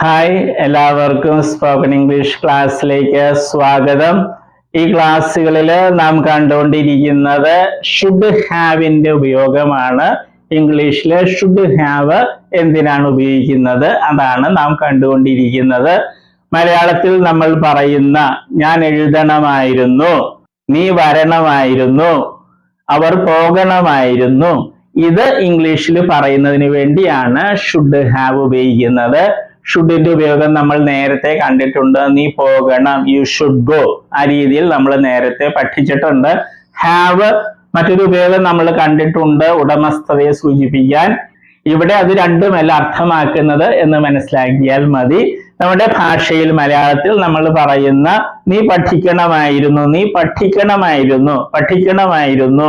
Hi എല്ലാവർക്കും spoken English ക്ലാസ്സിലേക്ക് സ്വാഗതം. ഈ ക്ലാസ്സുകളിൽ നാം കണ്ടുകൊണ്ടിരിക്കുന്നത് ഷുഡ് ഹാവിന്റെ ഉപയോഗമാണ്. ഇംഗ്ലീഷിൽ ഷുഡ് ഹാവ് എന്തിനാണ് ഉപയോഗിക്കുന്നത്? അതാണ് നാം കണ്ടുകൊണ്ടിരിക്കുന്നത്. മലയാളത്തിൽ നമ്മൾ പറയുന്ന ഞാൻ എഴുതണമായിരുന്നു നീ വരണമായിരുന്നു അവർ പോകണമായിരുന്നു. ഇത് ഇംഗ്ലീഷിൽ പറയുന്നതിന് വേണ്ടിയാണ് ഷുഡ് ഹാവ് ഉപയോഗിക്കുന്നത്. ഷുഡിന്റെ ഉപയോഗം നമ്മൾ നേരത്തെ കണ്ടിട്ടുണ്ട്. നീ പോകണം. യു ഷുഡ് ഗോ ആ രീതിയിൽ നമ്മൾ നേരത്തെ പഠിച്ചിട്ടുണ്ട്. ഹാവ് മറ്റൊരു ഉപയോഗം നമ്മൾ കണ്ടിട്ടുണ്ട്. ഉടമസ്ഥതയെ സൂചിപ്പിക്കാൻ. ഇവിടെ അത് രണ്ടുമല്ല അർത്ഥമാക്കുന്നത് എന്ന് മനസ്സിലാക്കിയാൽ മതി. നമ്മുടെ ഭാഷയിൽ മലയാളത്തിൽ നമ്മൾ പറയുന്ന നീ പഠിക്കണമായിരുന്നു നീ പഠിക്കണമായിരുന്നു പഠിക്കണമായിരുന്നു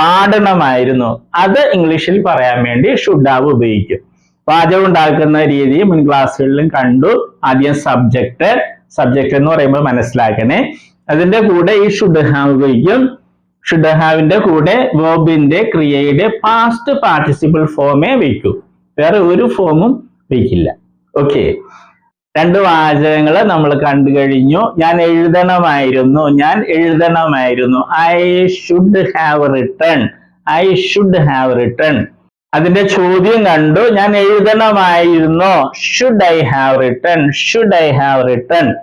പാടണമായിരുന്നു. അത് ഇംഗ്ലീഷിൽ പറയാൻ വേണ്ടി ഷുഡാവ് ഉപയോഗിക്കും. വാചകം ഉണ്ടാക്കുന്ന രീതി മുൻ ക്ലാസ്സുകളിലും കണ്ടു. ആദ്യം സബ്ജക്റ്റ് സബ്ജക്റ്റ് എന്ന് പറയുമ്പോൾ മനസ്സിലാക്കണേ. അതിന്റെ കൂടെ ഈ ഷുഡ് ഹാവ് ഉപയോഗിക്കും ഷുഡ് ഹാവിന്റെ കൂടെ വേർബിന്റെ ക്രിയയുടെ പാസ്റ്റ് പാർട്ടിസിപ്പിൾ ഫോമേ വയ്ക്കൂ. വേറെ ഒരു ഫോമും വയ്ക്കില്ല. ഓക്കെ രണ്ട് വാചകങ്ങൾ നമ്മൾ കണ്ടു കഴിഞ്ഞു. ഞാൻ എഴുതണമായിരുന്നു. ഞാൻ എഴുതണമായിരുന്നു. I should have written I should have written അതിന്റെ ചോദ്യം കണ്ടു. ഞാൻ എഴുതണമായിരുന്നോ should I have written should I have written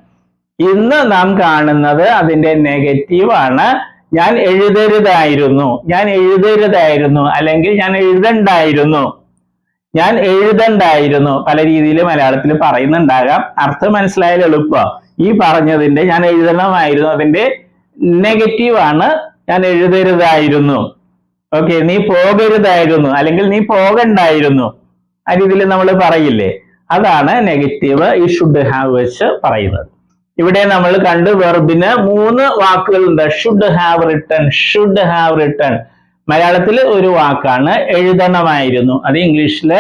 ഇന്ന് നാം കാണുന്നത് അതിന്റെ നെഗറ്റീവ് ആണ്. ഞാൻ എഴുതരുതായിരുന്നു. ഞാൻ എഴുതരുതായിരുന്നു. അല്ലെങ്കിൽ ഞാൻ എഴുതണ്ടായിരുന്നു. ഞാൻ എഴുതണ്ടായിരുന്നു. പല രീതിയിൽ മലയാളത്തിൽ പറയുന്നുണ്ടാകാം. അർത്ഥം മനസ്സിലായാൽ എളുപ്പം. ഈ പറഞ്ഞതിന്റെ ഞാൻ എഴുതണമായിരുന്നു. അതിന്റെ നെഗറ്റീവ് ആണ്. ഞാൻ എഴുതരുതായിരുന്നു. ഓക്കെ നീ പോകരുതായിരുന്നു. അല്ലെങ്കിൽ നീ പോകണ്ടായിരുന്നു. ആ രീതിയിൽ നമ്മൾ പറയില്ലേ? അതാണ് നെഗറ്റീവ് യു ഷുഡ് ഹാവ് വെച്ച് പറയുന്നത്. ഇവിടെ നമ്മൾ കണ്ട് വെർബിന് മൂന്ന് വാക്കുകളുണ്ട്. Should have written should have written മലയാളത്തിൽ ഒരു വാക്കാണ് എഴുതണമായിരുന്നു. അത് ഇംഗ്ലീഷിൽ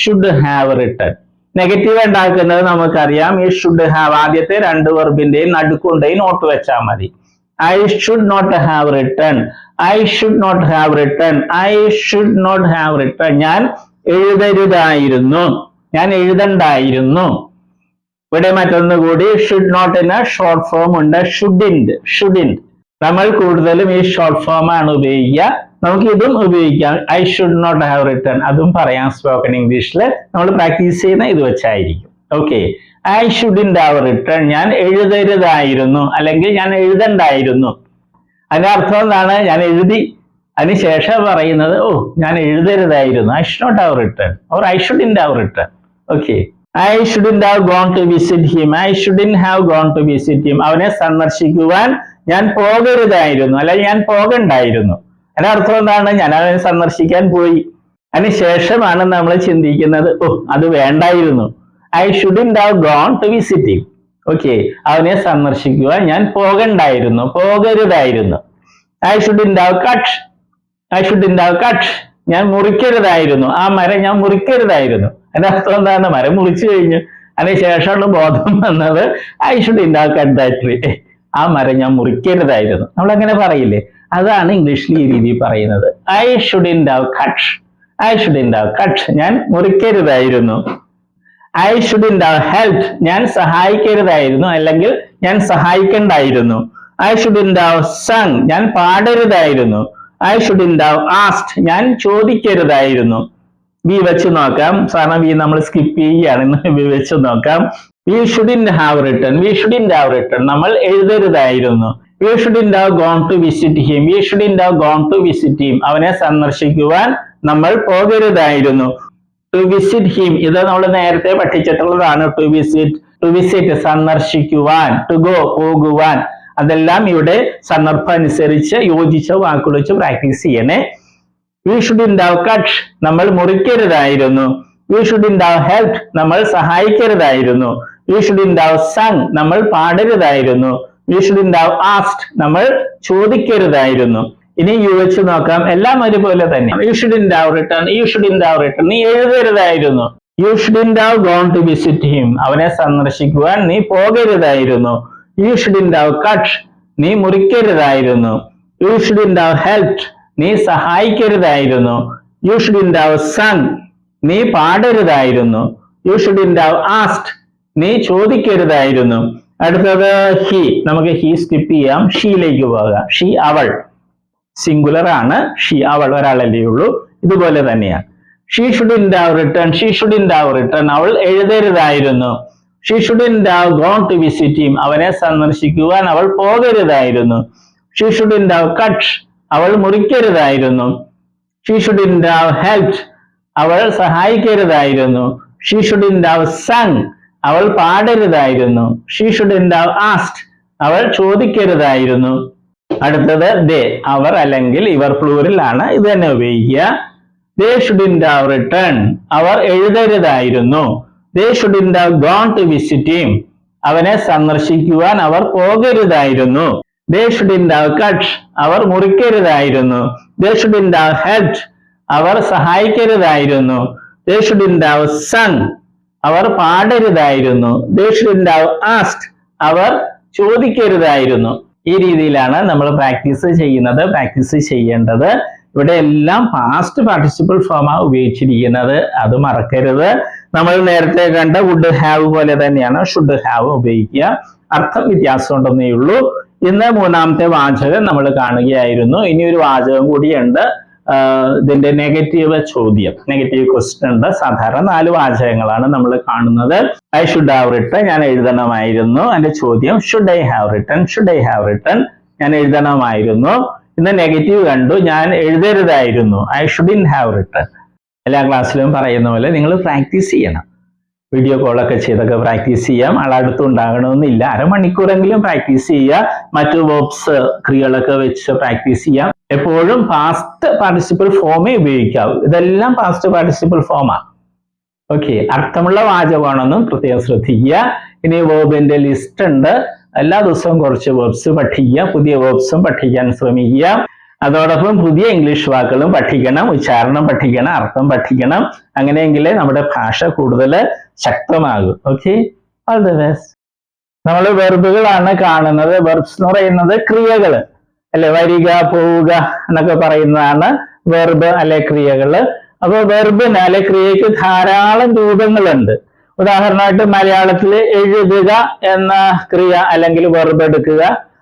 ഷുഡ് ഹാവ് റിട്ടേൺ നെഗറ്റീവ് ഉണ്ടാക്കുന്നത് നമുക്കറിയാം. ഈ ഷുഡ് ഹാവ് ആദ്യത്തെ രണ്ട് വെർബിന്റെയും നടുക്കുണ്ടെയും നോട്ട് വെച്ചാൽ മതി. I should not have written I should not have written I should not have written ഞാൻ എഴുതരുതായിരുന്നു. ഞാൻ എഴുതണ്ടായിരുന്നു. ഇവിടെ മറ്റൊന്ന് കൂടി ഷുഡ് നോട്ടിന് ഷോർട്ട് ഫോം ഉണ്ട്. ഷുഡിൻഡ് ഷുഡിൻഡ് നമ്മൾ കൂടുതലും ഈ ഷോർട്ട് ഫോം ആണ് ഉപയോഗിക്കുക. നമുക്ക് ഇതും ഉപയോഗിക്കാം. I should not have written അതും പറയാം സ്പോക്കൺ ഇംഗ്ലീഷിൽ നമ്മൾ പ്രാക്ടീസ് ചെയ്യുന്ന ഇത് വെച്ചായിരിക്കും. Okay I shouldn't have written ഞാൻ എഴുതരുതായിരുന്നു. അല്ലെങ്കിൽ ഞാൻ എഴുതണ്ടായിരുന്നു. അതിന്റെ അർത്ഥം എന്താണ്? ഞാൻ എഴുതി അതിന് ശേഷം പറയുന്നത് ഓ ഞാൻ എഴുതരുതായിരുന്നു. I should not have written or I shouldn't have written okay I shouldn't have gone to visit him I shouldn't have gone to visit him അവനെ സന്ദർശിക്കുവാൻ ഞാൻ പോകരുതായിരുന്നു. അല്ലെങ്കിൽ ഞാൻ പോകണ്ടായിരുന്നു. അതിന്റെ അർത്ഥം എന്താണ്? ഞാൻ അവനെ സന്ദർശിക്കാൻ പോയി. അതിന് ശേഷമാണ് നമ്മൾ ചിന്തിക്കുന്നത് ഓ അത് വേണ്ടായിരുന്നു. I shouldn't have gone to visit him okay അവനെ സന്ദർശിക്കുവാൻ ഞാൻ പോകണ്ടായിരുന്നു. പോകരുതായിരുന്നു. ഐ ഷുഡ് ഇൻഡാവ് കട്ട് ഐ ഷുഡ് ഇൻഡാവ് കട്ട് ഞാൻ മുറിക്കരുതായിരുന്നു. ആ മരം ഞാൻ മുറിക്കരുതായിരുന്നു. അതിന്റെ അർത്ഥം എന്താണ്? മരം മുറിച്ചു കഴിഞ്ഞു. അതിന് ശേഷമുള്ള ബോധം വന്നത്. ഐ ഷുഡ് ഇൻഡാവ് കട്ട് ദാറ്റ് ട്രീ ആ മരം ഞാൻ മുറിക്കരുതായിരുന്നു. നമ്മൾ അങ്ങനെ പറയില്ലേ? അതാണ് ഇംഗ്ലീഷിൽ ഈ രീതിയിൽ പറയുന്നത്. ഐ ഷുഡ് ഇൻഡാവ് കട്ട് ഐ ഷുഡ് ഇൻഡാവ് കട്ട് ഞാൻ മുറിക്കരുതായിരുന്നു. ഐ ഷുഡ് ഹെൽപ് ഞാൻ സഹായിക്കരുതായിരുന്നു അല്ലെങ്കിൽ ഞാൻ സഹായിക്കണ്ടായിരുന്നു. ഐ ഷുഡ് സങ് ഞാൻ പാടരുതായിരുന്നു. ഐ ഷുഡ് ആസ്റ്റ് ഞാൻ ചോദിക്കരുതായിരുന്നു. വി വെച്ച് നോക്കാം. സാറിന് വി നമ്മൾ സ്കിപ്പ് ചെയ്യുകയാണ്. വി വെച്ച് നോക്കാം. We shouldn't have written we shouldn't have written നമ്മൾ എഴുതരുതായിരുന്നു. We shouldn't have gone to visit him we shouldn't have gone to visit him അവനെ സന്ദർശിക്കുവാൻ നമ്മൾ പോകരുതായിരുന്നു. ടു വിസിറ്റ് ഹിം ഇത് നമ്മൾ നേരത്തെ പഠിച്ചിട്ടുള്ളതാണ്. ടു വിസിറ്റ് ടു വിസിറ്റ് സന്ദർശിക്കുവാൻ ടു ഗോ പോകുവാൻ. അതെല്ലാം ഇവിടെ സന്ദർഭം അനുസരിച്ച് യോജിച്ച വാക്കുകൾ വെച്ച് പ്രാക്ടീസ് ചെയ്യണേ. വി ഷുഡ് ഇൻഡാവ് കട്ട് നമ്മൾ മുറിക്കരുതായിരുന്നു. വി ഷുഡ് ഇൻഡാവ് ഹെൽപ്പ് നമ്മൾ സഹായിക്കരുതായിരുന്നു. വി ഷുഡ് ഇൻഡാവ് സങ് നമ്മൾ പാടരുതായിരുന്നു. വി ഷുഡ് ഇൻഡാവ് ആസ്റ്റ് നമ്മൾ ചോദിക്കരുതായിരുന്നു. ഇനി യു വെച്ച് നോക്കാം. എല്ലാം ഒരുപോലെ തന്നെ. You should ഇൻഡാവ് return you should ഇൻഡാവ് return നീ എഴുതരുതായിരുന്നു. You should ഇൻഡാവ് gone to visit him അവനെ സന്ദർശിക്കുവാൻ നീ പോകരുതായിരുന്നു. യു ഷുഡ് ഇൻഡാവ് കട്ട് നീ മുറിക്കരുതായിരുന്നു. യു ഷുഡ് ഇൻഡാവ് ഹെൽപ് നീ സഹായിക്കരുതായിരുന്നു. യു ഷുഡ് ഇൻഡാവ് സൺ നീ പാടരുതായിരുന്നു. യു ഷുഡ് ഇൻഡാവ് ആസ്റ്റ് നീ ചോദിക്കരുതായിരുന്നു. അടുത്തത് ഹി നമുക്ക് ഹി സ്കിപ്പ് ചെയ്യാം. ഷീയിലേക്ക് പോകാം. ഷീ അവൾ. സിംഗുലർ ആണ്. ഷീ അവൾ ഒരാളല്ലേ ഉള്ളൂ. ഇതുപോലെ തന്നെയാണ്. She shouldn't have written she shouldn't have written അവൾ എഴുതരുതായിരുന്നു. She shouldn't have gone to visit him അവനെ സന്ദർശിക്കുവാൻ അവൾ പോകരുതായിരുന്നു. ഷീ ഷുഡിൻ ഹാവ് കട്ട് അവൾ മുറിക്കരുതായിരുന്നു. ഷീ ഷുഡിൻ ഹാവ് ഹെൽപ് അവൾ സഹായിക്കരുതായിരുന്നു. ഷീ ഷുഡിൻ ഹാവ് സങ് അവൾ പാടരുതായിരുന്നു. ഷീ ഷുഡിൻ ഹാവ് ആസ്റ്റ് അവൾ ചോദിക്കരുതായിരുന്നു. അടുത്തത് ദേ അവർ അല്ലെങ്കിൽ ഇവർ ആണ്. ഇത് തന്നെ ഉപയോഗിക്കുക. ദേ ഷുഡിൻ ഹാവ് റിട്ടേൺ അവർ എഴുതരുതായിരുന്നു. They shouldn't have gone to visit him അവനെ സന്ദർശിക്കുവാൻ അവർ പോകരുതായിരുന്നു. ദേ ഷുഡിൻ ഹാവ് കട്ട് അവർ മുറിക്കരുതായിരുന്നു. ദേ ഷുഡിൻ ഹാവ് ഹെഡ് അവർ സഹായിക്കരുതായിരുന്നു. ദേ ഷുഡിൻ ഹാവ് സൺ അവർ പാടരുതായിരുന്നു. ദേ ഷുഡിൻ ഹാവ് ആസ്റ്റ് അവർ ചോദിക്കരുതായിരുന്നു. ഈ രീതിയിലാണ് നമ്മൾ പ്രാക്ടീസ് ചെയ്യുന്നത് പ്രാക്ടീസ് ചെയ്യേണ്ടത്. ഇവിടെ എല്ലാം പാസ്റ്റ് പാർട്ടിസിപ്പിൾ ഫോമാണ് ഉപയോഗിച്ചിരിക്കുന്നത്. അത് മറക്കരുത്. നമ്മൾ നേരത്തെ കണ്ട വുഡ് ഹാവ് പോലെ തന്നെയാണ് ഷുഡ് ഹാവ് ഉപയോഗിക്കുക. അർത്ഥം വ്യത്യാസം ഉണ്ടെന്നേ ഉള്ളൂ. ഇന്ന് മൂന്നാമത്തെ വാചകം നമ്മൾ കാണുകയായിരുന്നു. ഇനി ഒരു വാചകം കൂടിയുണ്ട്. ഇതിന്റെ നെഗറ്റീവ് ചോദ്യം. നെഗറ്റീവ് ക്വസ്റ്റ്യൻ ഉണ്ട്. സാധാരണ നാല് വാചകങ്ങളാണ് നമ്മൾ കാണുന്നത്. ഐ ഷുഡ് ഹാവ് റിട്ടേൺ ഞാൻ എഴുതണമായിരുന്നു. എന്റെ ചോദ്യം should I have written should I have written ഞാൻ എഴുതണമായിരുന്നു. ഇന്ന് നെഗറ്റീവ് കണ്ടു. ഞാൻ എഴുതരുതായിരുന്നു. ഐ ഷുഡിൻ ഹാവ് റിട്ടേൺ എല്ലാ ക്ലാസ്സിലും പറയുന്ന പോലെ നിങ്ങൾ പ്രാക്ടീസ് ചെയ്യണം. വീഡിയോ കോളൊക്കെ ചെയ്തൊക്കെ പ്രാക്ടീസ് ചെയ്യാം. ആളടുത്തുണ്ടാകണമെന്നില്ല അരമണിക്കൂറെങ്കിലും പ്രാക്ടീസ് ചെയ്യുക. മറ്റു വേർബ്സ് ക്രിയകളൊക്കെ വെച്ച് പ്രാക്ടീസ് ചെയ്യാം. എപ്പോഴും പാസ്റ്റ് പാർട്ടിസിപ്പിൾ ഫോമേ ഉപയോഗിക്കാവൂ. ഇതെല്ലാം പാസ്റ്റ് പാർട്ടിസിപ്പിൾ ഫോമാണ് ഓക്കെ അർത്ഥമുള്ള വാചകമാണെന്നും പ്രത്യേകം ശ്രദ്ധിക്കുക. ഇനി വേർബിന്റെ ലിസ്റ്റ് ഉണ്ട്. എല്ലാ ദിവസവും കുറച്ച് വേർബ്സ് പഠിക്കുക. പുതിയ വേർബ്സും പഠിക്കാൻ ശ്രമിക്കുക. അതോടൊപ്പം പുതിയ ഇംഗ്ലീഷ് വാക്കുകളും പഠിക്കണം ഉച്ചാരണം പഠിക്കണം അർത്ഥം പഠിക്കണം. അങ്ങനെയെങ്കിലേ നമ്മുടെ ഭാഷ കൂടുതൽ ശക്തമാകും. ഓക്കെ ഓൾ ദ ബെസ്റ്റ് നമ്മൾ വെർബുകളാണ് കാണുന്നത്. വെർബ്സ് എന്ന് പറയുന്നത് ക്രിയകൾ. അല്ലെ? വരിക പോവുക എന്നൊക്കെ പറയുന്നതാണ് വെർബ് അല്ലെ ക്രിയകൾ അപ്പോൾ വെർബിന് അല്ലെ ക്രിയക്ക് ധാരാളം രൂപങ്ങളുണ്ട്. ഉദാഹരണമായിട്ട് മലയാളത്തിൽ എഴുതുക എന്ന ക്രിയ അല്ലെങ്കിൽ വെർബ് എടുക്കുക.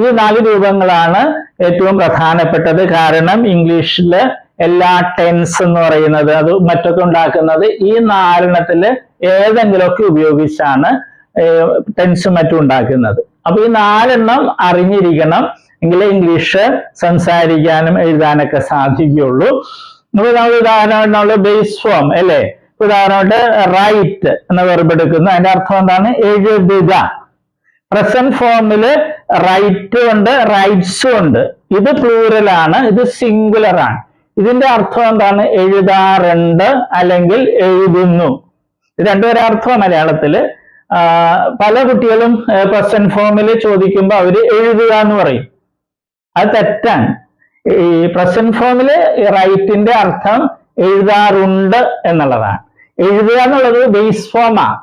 ഈ നാല് രൂപങ്ങളാണ് ഏറ്റവും പ്രധാനപ്പെട്ടത്. കാരണം ഇംഗ്ലീഷിൽ എല്ലാ ടെൻസ് എന്ന് പറയുന്നത് അത് മറ്റൊക്കെ ഉണ്ടാക്കുന്നത് ഈ നാലെണ്ണത്തിൽ ഏതെങ്കിലുമൊക്കെ ഉപയോഗിച്ചാണ് ടെൻസ് മറ്റും ഉണ്ടാക്കുന്നത്. അപ്പൊ ഈ നാലെണ്ണം അറിഞ്ഞിരിക്കണം. എങ്കിലേ ഇംഗ്ലീഷ് സംസാരിക്കാനും എഴുതാനൊക്കെ സാധിക്കുകയുള്ളൂ. നമ്മൾ നമ്മൾ ഉദാഹരണമായിട്ട് നമ്മൾ ബേസ് ഫോം അല്ലേ? ഉദാഹരണമായിട്ട് റൈറ്റ് എന്ന വെർബ് എടുക്കുന്നു. അതിന്റെ അർത്ഥം എന്താണ്? എഴുതുക. പ്രസന്റ് ഫോമിൽ റൈറ്റും ഉണ്ട് റൈറ്റ്സും ഉണ്ട്. ഇത് പ്ലൂറൽ ആണ് ഇത് സിംഗുലർ ആണ്. ഇതിന്റെ അർത്ഥം എന്താണ്? എഴുതാറുണ്ട് അല്ലെങ്കിൽ എഴുതുന്നു. ഇത് രണ്ടുപേരെ അർത്ഥം മലയാളത്തിൽ. ആ, പല കുട്ടികളും പ്രസന്റ് ഫോമിൽ ചോദിക്കുമ്പോൾ അവർ എഴുതുക എന്ന് പറയും. അത് തെറ്റാണ്. ഈ പ്രസന്റ് ഫോമിൽ റൈറ്റിന്റെ അർത്ഥം എഴുതാറുണ്ട് എന്നുള്ളതാണ്. എഴുതുക എന്നുള്ളത് ബേസ് ഫോമാ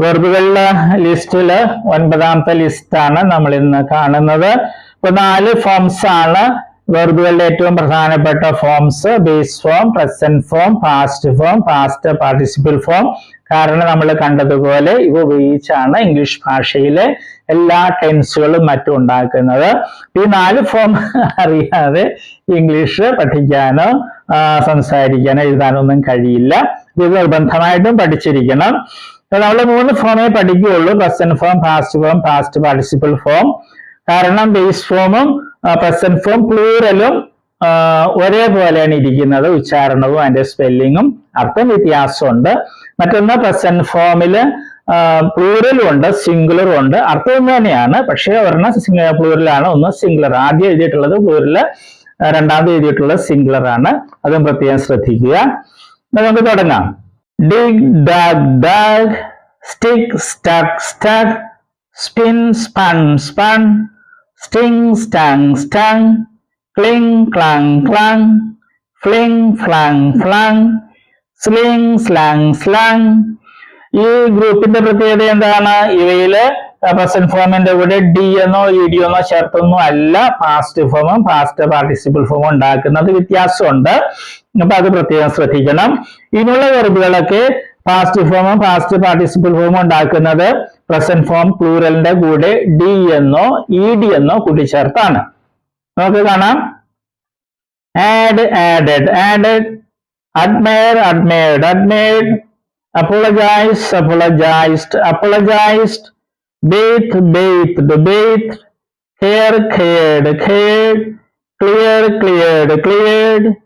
വെർബുകളുടെ ലിസ്റ്റിൽ ഒൻപതാമത്തെ ലിസ്റ്റാണ് നമ്മൾ ഇന്ന് കാണുന്നത്. ഇപ്പൊ നാല് ഫോംസ് ആണ്. വെർബുകളുടെ ഏറ്റവും പ്രധാനപ്പെട്ട forms base form present form past form past participle form കാരണം നമ്മൾ കണ്ടതുപോലെ ഇവ ഉപയോഗിച്ചാണ് ഇംഗ്ലീഷ് ഭാഷയിലെ എല്ലാ ടെൻസുകളും മറ്റും ഉണ്ടാക്കുന്നത്. ഈ നാല് ഫോം അറിയാതെ ഇംഗ്ലീഷ് പഠിക്കാനോ സംസാരിക്കാനോ എഴുതാനോ ഒന്നും കഴിയില്ല. ഇത് നിർബന്ധമായിട്ടും പഠിച്ചിരിക്കണം. നമ്മൾ മൂന്ന് ഫോമേ പഠിക്കുകയുള്ളൂ. Present form past form past participle form കാരണം ബേസ് ഫോമും പ്രസന്റ് ഫോം പ്ലൂറലും ഒരേപോലെയാണ് ഇരിക്കുന്നത്. ഉച്ചാരണവും അതിന്റെ സ്പെല്ലിങ്ങും അർത്ഥം വ്യത്യാസമുണ്ട്. മറ്റൊന്ന് പ്രസന്റ് ഫോമിൽ പ്ലൂറലും ഉണ്ട് സിംഗുലറും ഉണ്ട്. അർത്ഥം ഒന്ന് തന്നെയാണ്. പക്ഷേ ഒരെണ്ണം പ്ലൂറലാണ് ഒന്ന് സിംഗുലർ ആദ്യം എഴുതിയിട്ടുള്ളത് പ്ലൂറൽ രണ്ടാമത് എഴുതിയിട്ടുള്ളത് സിംഗുലർ ആണ്. അതും പ്രത്യേകം ശ്രദ്ധിക്കുക. നമുക്ക് തുടങ്ങാം. Dig dug dug stick stuck stuck spin spun spun sting stung stung cling clung clung fling flung flung sling slung slung ഈ ഗ്രൂപ്പിന്റെ പ്രത്യേകത എന്താണ്? ഇവയിൽ പ്രസന്റ് ഫോമിന്റെ കൂടെ ഡി എന്നോ ഇ ഡി എന്നോ ചേർത്തൊന്നും അല്ല. പാസ്റ്റ് ഫോമും പാസ്റ്റ് പാർട്ടിസിപ്പിൾ ഫോമും ഉണ്ടാക്കുന്നത് വ്യത്യാസമുണ്ട്. അപ്പൊ അത് പ്രത്യേകം ശ്രദ്ധിക്കണം. ഇനിയുള്ള വെർബുകളൊക്കെ പാസ്റ്റ് ഫോമും പാസ്റ്റ് പാർട്ടിസിപ്പിൾ ഫോമും ഉണ്ടാക്കുന്നത് പ്രസന്റ് ഫോം പ്ലൂറലിന്റെ കൂടെ ഡി എന്നോ ഇ ഡി എന്നോ കൂട്ടിച്ചേർത്താണ്. നമുക്ക് കാണാം. Add added added admire admired admired apologize apologized apologized bathe bathed bathed care cared cared clear cleared cleared.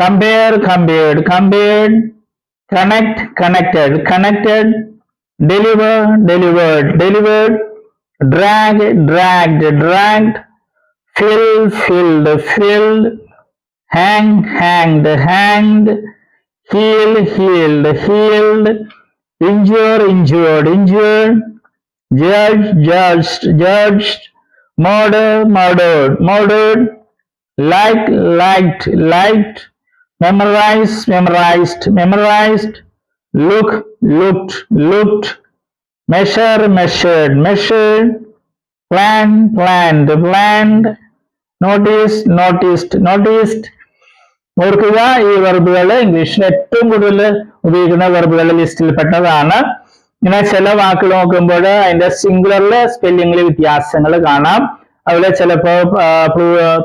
Compare compared compared. Connect connected connected. Deliver delivered delivered. Drag dragged dragged. Fill filled filled. Hang, hanged, hanged, heal, healed, healed, injure, injured, injured, judge, judged, judged, murder, murdered, murdered, like, liked, liked, memorize, memorized, memorized, look, looked, looked, measure, measured, measured, plan, planned, planned, notice noticed noticed ഓർക്കുക ഈ വെർബുകൾ ഇംഗ്ലീഷിൽ ഏറ്റവും കൂടുതൽ ഉപയോഗിക്കുന്ന വെർബുകളുടെ ലിസ്റ്റിൽ പെട്ടതാണ് ഇങ്ങനെ ചില വാക്കുകൾ നോക്കുമ്പോൾ അതിന്റെ സിംഗുലറിലെ സ്പെല്ലിങ്ങിൽ വ്യത്യാസങ്ങൾ കാണാം. അതുപോലെ ചിലപ്പോ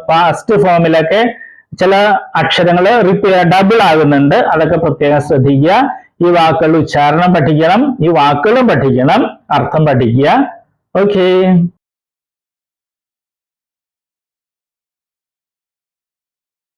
പാസ്റ്റ് ഫോമിലൊക്കെ ചില അക്ഷരങ്ങൾ ഡബിൾ ആകുന്നുണ്ട്. അതൊക്കെ പ്രത്യേകം ശ്രദ്ധിക്കുക. ഈ വാക്കുകളുടെ ഉച്ചാരണം പഠിക്കണം. ഈ വാക്കുകളും പഠിക്കണം. അർത്ഥം പഠിക്കുക. ഓക്കെ